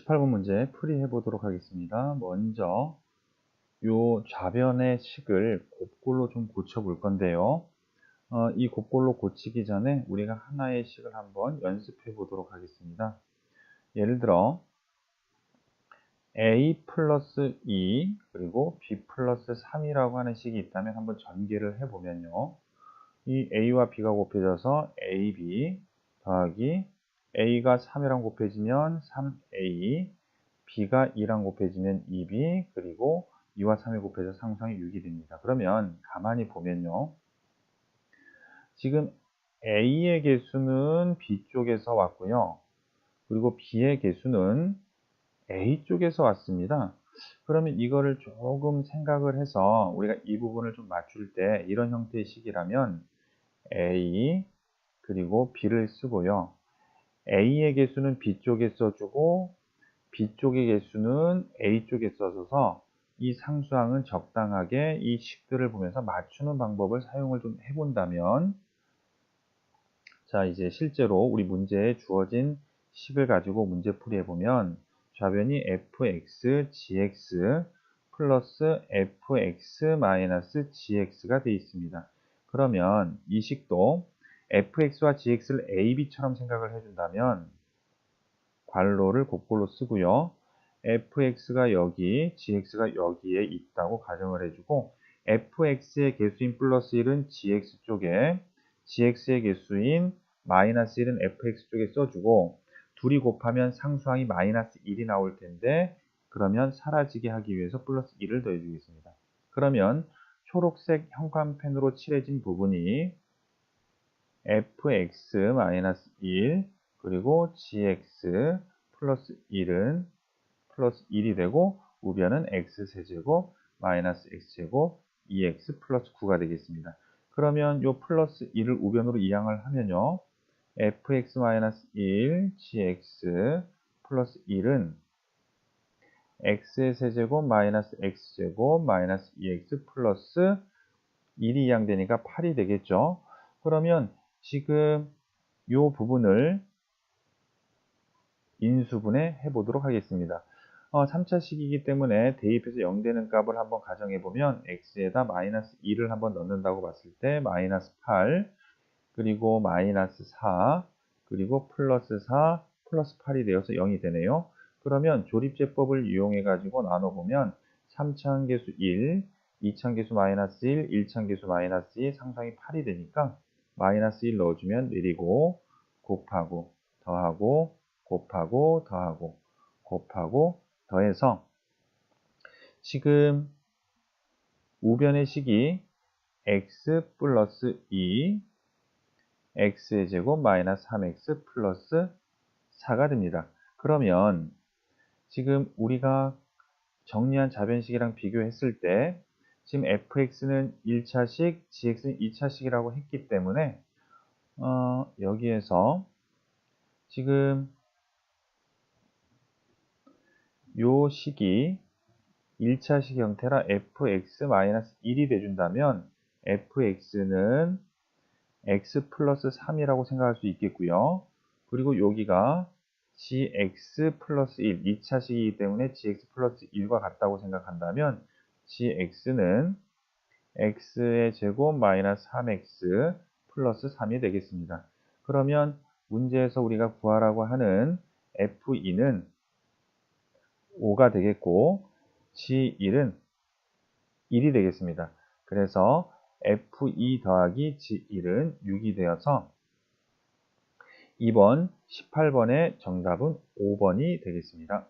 18번 문제 풀이해 보도록 하겠습니다. 먼저 요 좌변의 식을 곱골로 좀 고쳐 볼 건데요. 어, 이 곱골로 고치기 전에 우리가 하나의 식을 한번 연습해 보도록 하겠습니다. 예를 들어 a 플러스 2 그리고 b 플러스 3이라고 하는 식이 있다면 한번 전개를 해보면요. 이 a와 b가 곱해져서 ab 더하기 a가 3이랑 곱해지면 3a, b가 2랑 곱해지면 2b, 그리고 2와 3이 곱해져 상수항이 6이 됩니다. 그러면 가만히 보면요. 지금 a의 개수는 b 쪽에서 왔고요. 그리고 b의 개수는 a 쪽에서 왔습니다. 그러면 이거를 조금 생각을 해서 우리가 이 부분을 좀 맞출 때 이런 형태의 식이라면 a 그리고 b를 쓰고요. A의 개수는 B쪽에 써주고 B쪽의 개수는 A쪽에 써줘서 이 상수항은 적당하게 이 식들을 보면서 맞추는 방법을 사용을 좀 해본다면 자 이제 실제로 우리 문제에 주어진 식을 가지고 문제 풀이 해보면 좌변이 fx, gx 플러스 fx 마이너스 gx가 되어 있습니다. 그러면 이 식도 fx와 gx를 ab처럼 생각을 해준다면 괄호를 곡골로 쓰고요. fx가 여기, gx가 여기에 있다고 가정을 해주고 fx의 개수인 플러스 1은 gx 쪽에 gx의 개수인 마이너스 1은 fx 쪽에 써주고 둘이 곱하면 상수항이 마이너스 1이 나올 텐데 그러면 사라지게 하기 위해서 플러스 1을 더해주겠습니다. 그러면 초록색 형광펜으로 칠해진 부분이 fx-1 그리고 gx 플러스 1은 플러스 1이 되고 우변은 x세제곱 마이너스 x제곱 2x 플러스 9가 되겠습니다. 그러면 이 플러스 1을 우변으로 이항을 하면요. fx-1 gx 플러스 1은 x의 세제곱 마이너스 x제곱 마이너스 2x 플러스 1이 이항되니까 8이 되겠죠. 그러면 지금 이 부분을 인수분해 해보도록 하겠습니다. 어, 3차식이기 때문에 대입해서 0되는 값을 한번 가정해보면 x에다 마이너스 2를 한번 넣는다고 봤을 때 마이너스 8 그리고 마이너스 4 그리고 플러스 4 플러스 8이 되어서 0이 되네요. 그러면 조립제법을 이용해 가지고 나눠보면 3차항계수 1, 2차항계수 마이너스 1, 1차항계수 마이너스 2 상상이 8이 되니까 마이너스 1 넣어주면 내리고 곱하고 더하고 곱하고 더하고 곱하고 더해서 지금 우변의 식이 x 플러스 2 x의 제곱 마이너스 3x 플러스 4가 됩니다. 그러면 지금 우리가 정리한 자변식이랑 비교했을 때 지금 fx는 1차식, gx는 2차식이라고 했기 때문에 어, 여기에서 지금 요 식이 1차식 형태라 fx-1이 돼준다면 fx는 x 플러스 3이라고 생각할 수 있겠고요. 그리고 여기가 gx 플러스 1, 2차식이기 때문에 gx 플러스 1과 같다고 생각한다면 gx는 x의 제곱 마이너스 3x 플러스 3이 되겠습니다. 그러면 문제에서 우리가 구하라고 하는 f2는 5가 되겠고 g1은 1이 되겠습니다. 그래서 f2 더하기 g1은 6이 되어서 2번 18번의 정답은 5번이 되겠습니다.